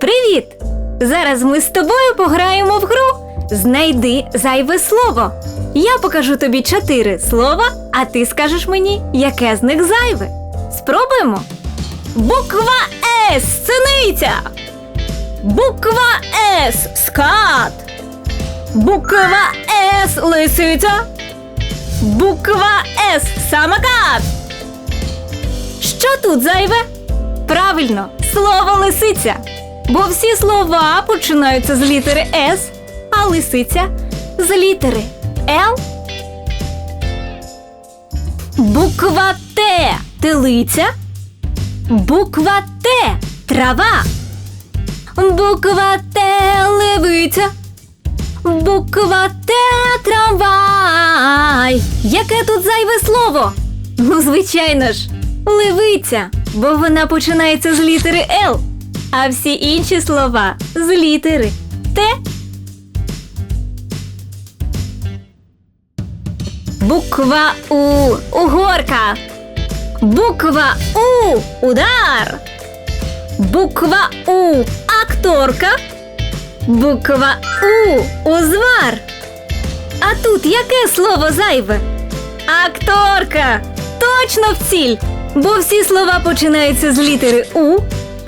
Привіт! Зараз ми з тобою пограємо в гру. Знайди зайве слово. Я покажу тобі чотири слова, а ти скажеш мені, яке з них зайве. Спробуємо. Буква С синиця. Буква С скат. Буква С лисиця. Буква С самокат. Що тут зайве? Правильно, слово лисиця. Бо всі слова починаються з літери С, а лисиця з літери Л. Буква Т телиця. Буква Т трава. Буква Т левиця. Буква Т трамвай. Яке тут зайве слово? Ну, звичайно ж, левиця, бо вона починається з літери Л, а всі інші слова з літери Т. Буква У угорка. Буква У удар. Буква У акторка. Буква У узвар. А тут яке слово зайве? Акторка! Точно в ціль! Бо всі слова починаються з літери У,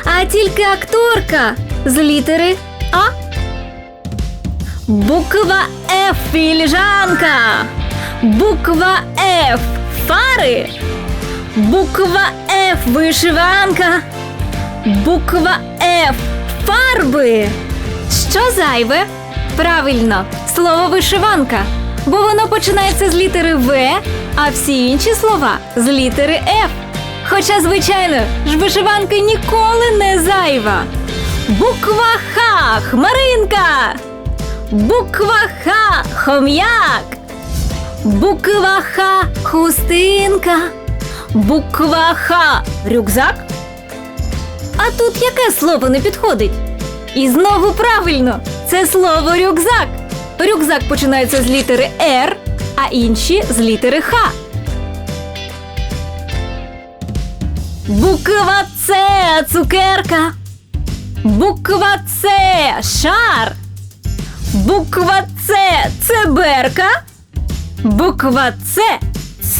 а тільки акторка з літери А. Буква Ф філіжанка. Буква Ф фари. Буква Ф вишиванка. Буква Ф фарби. Що зайве? Правильно, слово вишиванка. Бо воно починається з літери В, а всі інші слова з літери Ф. Хоча, звичайно, ж вишиванка ніколи не зайва. Буква Х хмаринка. Буква Х хом'як. Буква Х хустинка. Буква Х рюкзак. А тут яке слово не підходить? І знову правильно, це слово рюкзак. Рюкзак починається з літери Р, а інші з літери Х. Буква С цукерка. Буква С шар. Буква С цеберка. Буква С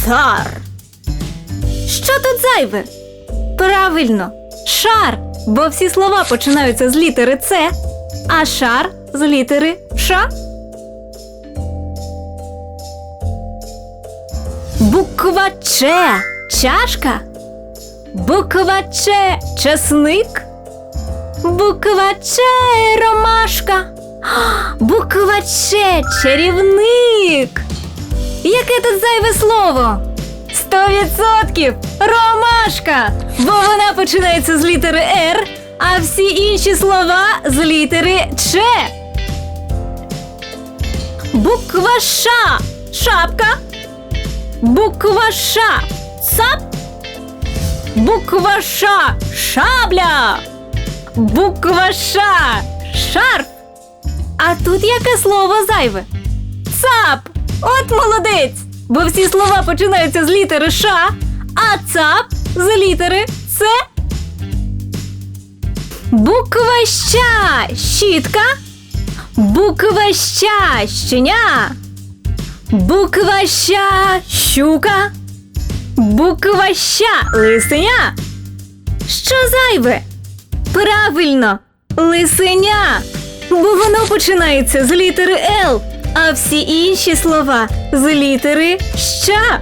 цар. Що тут зайве? Правильно, шар, бо всі слова починаються з літери С, а шар з літери Ш. Буква Ч чашка. Буква Ч часник. Буква Ч ромашка. Буква Ч чарівник. Яке тут зайве слово? Сто відсотків ромашка! Бо вона починається з літери Р, а всі інші слова з літери Ч. Буква Ш шапка. Буква Ш цап. Буква Ш шабля. Буква Ш шарф. А тут яке слово зайве? Цап! От молодець! Бо всі слова починаються з літери Ш, а цап з літери С. Буква ща щітка. Буква ща щеня. Буква ща щука. Буква ща лисеня. Що зайве? Правильно, лисеня. Бо воно починається з літери Л, а всі інші слова з літери ща.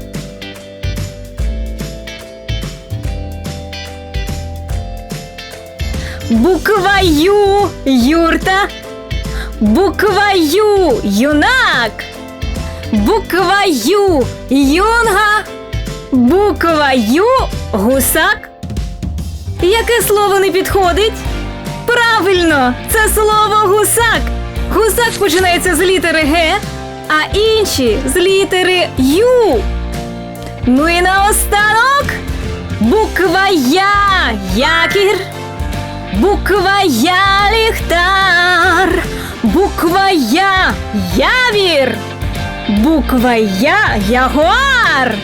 Буква Ю юрта. Буква Ю юнак. Буква Ю юнга. Буква Ю гусак. Яке слово не підходить? Правильно, це слово гусак. Гусак починається з літери Г, а інші з літери Ю. Ну і наостанок буква Я якір. Буква Я ліхтар. Буква Я явір. Буква Я ягуар.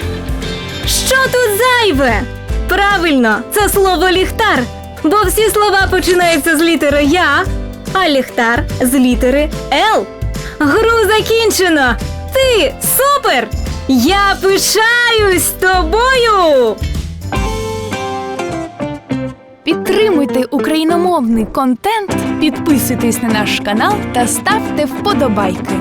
Тут зайве? Правильно, це слово ліхтар. Бо всі слова починаються з літери Я, а ліхтар з літери Л. Гру закінчено! Ти супер! Я пишаюсь тобою! Підтримуйте україномовний контент, підписуйтесь на наш канал та ставте вподобайки.